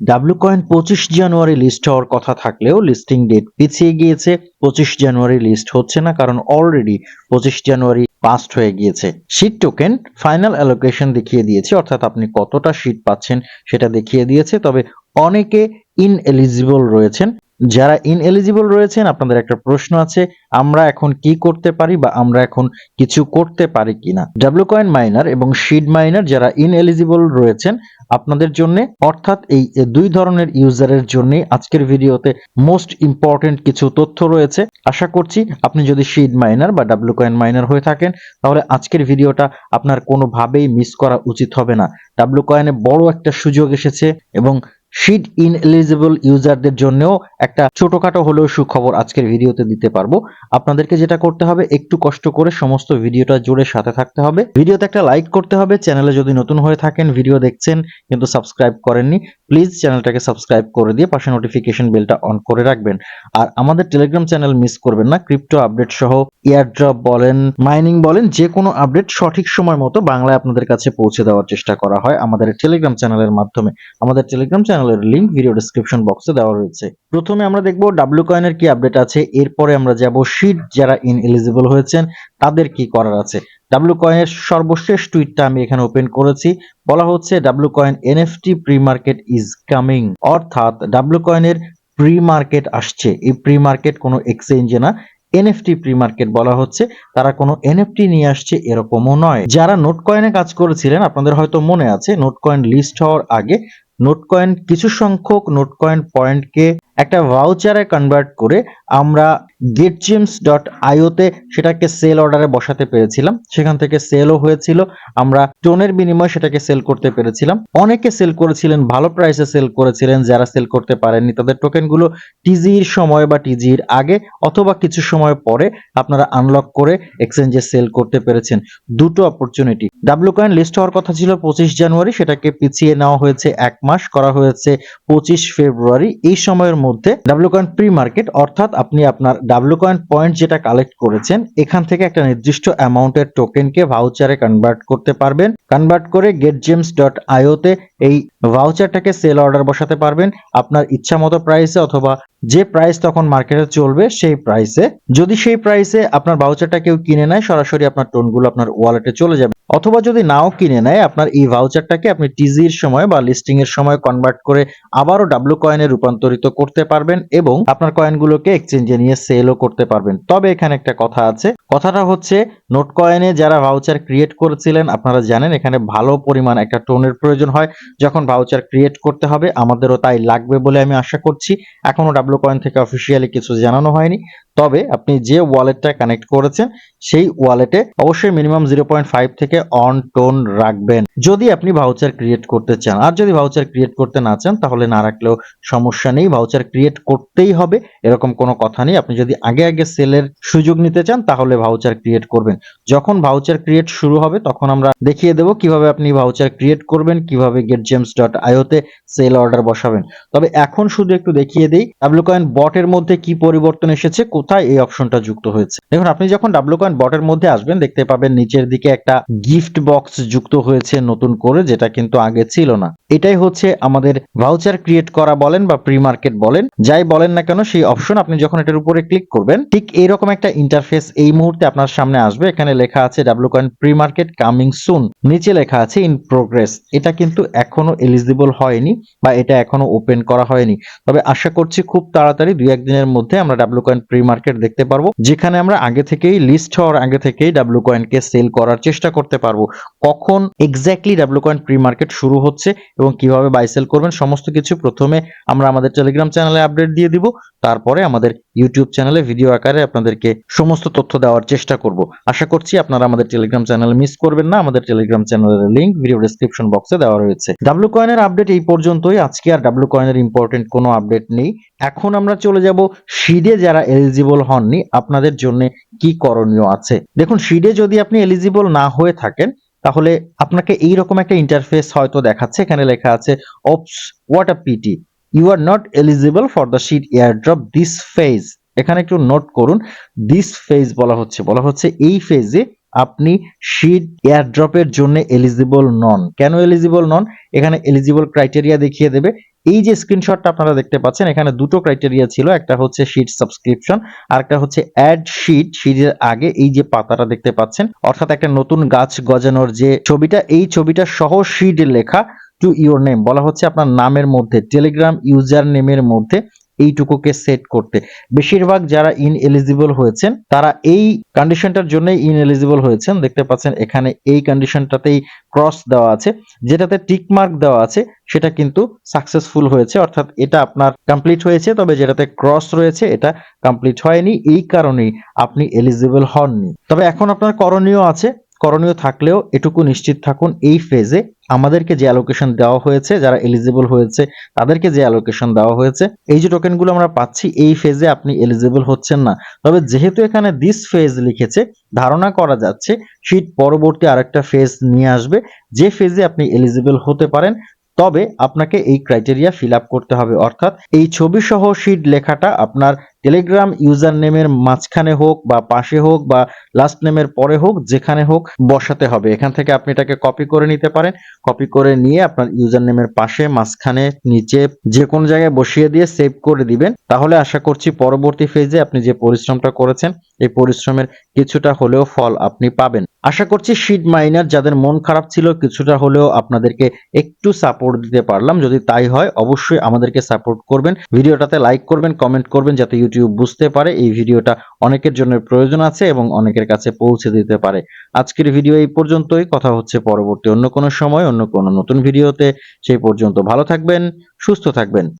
W coin পঁচিশ জানুয়ারি list হওয়ার কথা থাকলেও লিস্টিং ডেট পিছিয়ে গিয়েছে। পঁচিশ জানুয়ারি লিস্ট হচ্ছে না, কারণ অলরেডি পঁচিশ জানুয়ারি পাস্ট হয়ে গিয়েছে। শীট টোকেন ফাইনাল অ্যালোকেশন দেখিয়ে দিয়েছে, অর্থাৎ আপনি কতটা শীট পাচ্ছেন সেটা দেখিয়ে দিয়েছে। তবে অনেকে ইন এলিজিবল রয়েছেন। যারা ইন এলিজিবল রয়েছেন, আপনাদের একটা প্রশ্ন আছে, আমরা এখন কি করতে পারি বা আমরা এখন কিছু করতে পারি কিনা? ডাব্লু কয়েন মাইনার এবং শিড মাইনার যারা ইন এলিজিবল রয়েছেন, আপনাদের জন্য, অর্থাৎ এই দুই ধরনের ইউজারের জন্য আজকের ভিডিওতে মোস্ট ইম্পর্টেন্ট কিছু তথ্য রয়েছে। আশা করছি আপনি যদি শিড মাইনার বা ডাব্লু কয়েন মাইনার হয়ে থাকেন, তাহলে আজকের ভিডিওটা আপনার কোনোভাবেই মিস করা উচিত হবে না। ডাব্লু কয়েনে বড় একটা সুযোগ এসেছে এবং শিট ইন এলিজিবল ইউজারদের জন্যও একটা ছোটখাটো হলেও সুখবর আজকের ভিডিওতে দিতে পারব। আপনাদেরকে যেটা করতে হবে, একটু কষ্ট করে সমস্ত ভিডিওটা জুড়ে সাথে থাকতে হবে। ভিডিওতে একটা লাইক করতে হবে। চ্যানেলে যদি নতুন হয়ে থাকেন, ভিডিও দেখছেন কিন্তু সাবস্ক্রাইব করেননি প্লিজ চ্যানেলটাকে সাবস্ক্রাইব করে দিয়ে পাশে নোটিফিকেশন বেলটা অন করে রাখবেন। আর আমাদের টেলিগ্রাম চ্যানেল মিস করবেন না ক্রিপ্টো আপডেট সহ এয়ারড্রপ বলেন মাইনিং বলেন যে কোনো আপডেট সঠিক সময় মতো বাংলায় আপনাদের কাছে পৌঁছে দেওয়ার চেষ্টা করা হয় আমাদের টেলিগ্রাম চ্যানেলের মাধ্যমে। আমাদের টেলিগ্রাম চ্যানেলের লিংক ভিডিও ডিসক্রিপশন বক্সে দেওয়া রয়েছে। প্রথমে আমরা দেখব ডাব্লিউ কয়েনের কি আপডেট আছে, এরপরে আমরা যাব শিট যারা ইন এলিজিবল হয়েছেন, তাদের কি করার আছে। ডাব্লিউ কয়েনের সর্বশেষ টুইটটা আমি এখানে ওপেন করেছি। বলা হচ্ছে W coin NFT pre market is coming. অর্থাৎ ডাব্লিউ কয়েনের প্রি মার্কেট আসছে। এই প্রি মার্কেট কোনো এক্সচেঞ্জে না। এনএফটি প্রি মার্কেট বলা হচ্ছে, তারা কোনো এনএফটি নিয়ে আসছে এরকমও নয়। যারা নোট কয়েনে কাজ করেছিলেন, আপনাদের হয়তো মনে আছে নোট কয়েন লিস্ট হওয়ার আগে নোট কয়েন কিছু সংখ্যক নোট কয়েন পয়েন্টকে একটা ভাউচারে কনভার্ট করে আমরা গেট জেমস ডট আইওতে সেটাকে সেল অর্ডারে বসাতে পেরেছিলাম। সেখান থেকে সেলও হয়েছিল। আমরা টোনের বিনিময়ে সেটাকে সেল করতে পেরেছিলাম। অনেকে সেল করেছিলেন, ভালো প্রাইসে সেল করেছিলেন, যারা সেল করতে পারেননি। তাদের টোকেনগুলো টিজির সময় বা টিজির আগে অথবা কিছু সময় পরে আপনারা আনলক করে এক্সচেঞ্জে সেল করতে পেরেছেন। দুটো অপরচুনিটি ডাব্লিউ কয়েন লিস্ট হওয়ার কথা ছিল পঁচিশ জানুয়ারি। সেটাকে পিছিয়ে নেওয়া হয়েছে এক মাস। করা হয়েছে পঁচিশ ফেব্রুয়ারি। এই সময়ের মধ্যে ডাব্লিউ কয়েন প্রি মার্কেট অর্থাৎ আপনি আপনার ডাব্লিউ কয়েন পয়েন্ট যেটা কালেক্ট করেছেন, এখান থেকে একটা নির্দিষ্ট অ্যামাউন্টের টোকেনকে ভাউচারে কনভার্ট করতে পারবেন। কনভার্ট করে গেট জেমস ডট আইওতে এই ভাউচারটাকে সেল অর্ডার বসাতে পারবেন। আপনার ইচ্ছা মতো প্রাইসে অথবা যে প্রাইস তখন মার্কেটে চলবে, সেই প্রাইসে যদি সেই প্রাইসে আপনার ভাউচারটা কেউ কিনে নেয়, সরাসরি আপনার টোনগুলো আপনার ওয়ালেটে চলে যাবে। অথবা যদি নাও কিনে নেয়, আপনার এই ভাউচারটাকে আপনি টিজির সময় বা লিস্টিং এর সময় কনভার্ট করে আবারও ডাব্লু কয়েনে রূপান্তরিত করতে পারবেন এবং আপনার কয়েনগুলোকে এক্সচেঞ্জে নিয়ে সেলও করতে পারবেন। তবে এখানে একটা কথা আছে। কথাটা হচ্ছে নোট কয়েনে যারা ভাউচার ক্রিয়েট করেছিলেন, আপনারা জানেন এখানে ভালো পরিমাণ একটা টোনের প্রয়োজন হয়। যখন ভাউচার ক্রিয়েট করতে হবে। আমাদেরও তাই লাগবে বলে আমি আশা করছি। এখনও ডাব্লু কয়েন থেকে অফিসিয়ালি কিছু জানানো হয়নি। তবে আপনি যে ওয়ালেটটা কানেক্ট করেছেন, সেই ওয়ালেটে অবশ্যই মিনিমাম জিরো পয়েন্ট ফাইভ থেকে অন টোন রাখবেন। যদি আপনি ভাউচার ক্রিয়েট করতে চান, আর যদি ভাউচার ক্রিয়েট করতে না চান, তাহলে না রাখলেও সমস্যা নেই। ভাউচার ক্রিয়েট করতেই হবে, এরকম কোনো কথা নেই। আপনি যদি আগে আগে সেলের সুযোগ নিতে চান, তাহলে ভাউচার ক্রিয়েট করবেন। যখন ভাউচার ক্রিয়েট শুরু হবে, তখন আমরা দেখিয়ে দেবো কীভাবে আপনি ভাউচার ক্রিয়েট করবেন, কীভাবে গেট জেমস ডট আইওতে সেল অর্ডার বসাবেন। তবে এখন শুধু একটু দেখিয়ে দিই ডাব্লু কয়েন বটের মধ্যে কি পরিবর্তন এসেছে কোথায় এই অপশনটা যুক্ত হয়েছে? দেখুন, আপনি যখন ডাব্লু কয়েন বটের মধ্যে আসবেন, দেখতে পাবেন নিচের দিকে একটা গিফট বক্স যুক্ত হয়েছে নতুন করে, যেটা কিন্তু আগে ছিল না। এটাই হচ্ছে আমাদের ভাউচার ক্রিয়েট করা বলেন বা প্রি মার্কেট বলেন, যাই বলেন না কেন, সেই অপশন আপনি যখন এটার উপরে ক্লিক করবেন, ঠিক এইরকম একটা ইন্টারফেস এই মুহূর্তে আপনার সামনে আসবে। এখানে লেখা আছে W coin pre market coming soon নিচে লেখা আছে ইন প্রোগ্রেস এটা কিন্তু এখনও এলিজিবল হয়নি বা এটা এখনও ওপেন করা হয়নি। তবে আশা করছি খুব তাড়াতাড়ি দুই একদিনের মধ্যে আমরা ডাব্লু কয়েন প্রি মার্কেট দেখতে পারব, যেখানে আমরা আগে থেকেই লিস্ট হওয়ার আগে থেকেই ডাব্লু কয়েনকে সেল করার চেষ্টা করতে পারব। কখন exactly W coin pre market শুরু হচ্ছে এবং কীভাবে বাই সেল করবেন, সমস্ত কিছু প্রথমে আমরা আমাদের টেলিগ্রাম চ্যানেলে আপডেট দিয়ে দিব। তারপরে আমাদের ইউটিউব চ্যানেলে ভিডিও আকারে আপনাদেরকে সমস্ত তথ্য দেওয়ার চেষ্টা করব। আশা করছি আপনারা আমাদের টেলিগ্রাম চ্যানেল মিস করবেন না। আমাদের টেলিগ্রাম চ্যানেলের লিংক ভিডিও ডেসক্রিপশন বক্সে দেওয়া রয়েছে। ডাব্লু কয়েনের আপডেট এই পর্যন্তই। আজকে আর ডাব্লু কয়েনের ইম্পর্টেন্ট কোনো আপডেট নেই। এখন আমরা চলে যাব শিডে যারা এলিজিবল হননি, আপনাদের জন্য কি করণীয় আছে? দেখুন শিডে যদি আপনি এলিজিবল না হয়ে থাকেন, তাহলে আপনাকে এইরকম একটা ইন্টারফেস হয়তো দেখাচ্ছে, এখানে লেখা আছে oops what a pity you are not eligible for the sheet airdrop this phase এখানে একটু নোট করুন দিস ফেজ বলা হচ্ছে। বলা হচ্ছে এই ফেজে আপনি শিট এয়ারড্রপের জন্য এলিজিবল নন। কেন এলিজিবল নন? এখানে এলিজিবল ক্রাইটেরিয়া দেখিয়ে দেবে। এই যে স্ক্রিনশটটা আপনারা দেখতে পাচ্ছেন, এখানে দুটো ক্রাইটেরিয়া ছিল, একটা হচ্ছে শিট সাবস্ক্রিপশন আর একটা হচ্ছে অ্যাড শিট শিটের আগে এই যে পাতাটা দেখতে পাচ্ছেন, অর্থাৎ একটা নতুন গাছ গজানোর যে ছবিটা, এই ছবিটা সহ শিট লেখা টু ইউর নেম বলা হচ্ছে আপনার নামের মধ্যে টেলিগ্রাম ইউজার নেমের মধ্যে। এইটুকুকে সেট করতে। বেশিরভাগ যারা ইন এলিজিবল হয়েছেন, তারা এই কন্ডিশনটার জন্যই ইন এলিজিবল হয়েছেন। দেখতে পাচ্ছেন এখানে এই কন্ডিশনটাতেই ক্রস দেওয়া আছে। যেটাতে টিক মার্ক দেওয়া আছে, সেটা কিন্তু সাকসেসফুল হয়েছে। অর্থাৎ এটা আপনার কমপ্লিট হয়েছে, তবে যেটাতে ক্রস রয়েছে, এটা কমপ্লিট হয়নি। এই কারণেই আপনি এলিজিবল হননি। তবে এখন আপনার করণীয় আছে। করণীয় থাকলেও এটুকু নিশ্চিত থাকুন, এই ফেজে আমাদেরকে যে অ্যালোকেশন দেওয়া হয়েছে, যারা এলিজিবল হয়েছে, তাদেরকে যে অ্যালোকেশন দেওয়া হয়েছে, এই যে টোকেনগুলো আমরা পাচ্ছি, এই ফেজে আপনি এলিজিবল হচ্ছেন না। তবে যেহেতু এখানে দিস ফেজ লিখেছে, ধারণা করা যাচ্ছে শীত পরবর্তী আরেকটা ফেজ নিয়ে আসবে, যে ফেজে আপনি এলিজিবল হতে পারেন, তবে আপনাকে এই ক্রাইটেরিয়া ফিল করতে হবে। অর্থাৎ এই ছবি সহ শিট লেখাটা আপনার টেলিগ্রাম ইউজার নেমের মাঝখানে হোক বা পাশে হোক বা লাস্ট নেমের পরে হোক, যেখানে হোক বসাতে হবে। এখান থেকে আপনি এটাকে কপি করে নিতে পারেন। কপি করে নিয়ে আপনার ইউজার নেমের পাশে, মাঝখানে, নিচে যে কোনো জায়গায় বসিয়ে দিয়ে সেভ করে দিবেন। তাহলে আশা করছি পরবর্তী ফেজে আপনি যে পরিশ্রমটা করেছেন, এই পরিশ্রমের কিছুটা হলেও ফল আপনি পাবেন। আশা করছি শিট মাইনার যাদের মন খারাপ ছিল, কিছুটা হলেও আপনাদেরকে একটু সাপোর্ট দিতে পারলাম। যদি তাই হয়, অবশ্যই আমাদেরকে সাপোর্ট করবেন। ভিডিওটাতে লাইক করবেন কমেন্ট করবেন, যাতে ইউটিউব বুঝতে পারে, এই ভিডিওটা অনেকের জন্য প্রয়োজন আছে এবং অনেকের কাছে পৌঁছে দিতে পারে। আজকের ভিডিও এই পর্যন্তই, কথা হচ্ছে পরবর্তী অন্য কোনো সময়, অন্য কোনো নতুন ভিডিওতে। সেই পর্যন্ত ভালো থাকবেন, সুস্থ থাকবেন।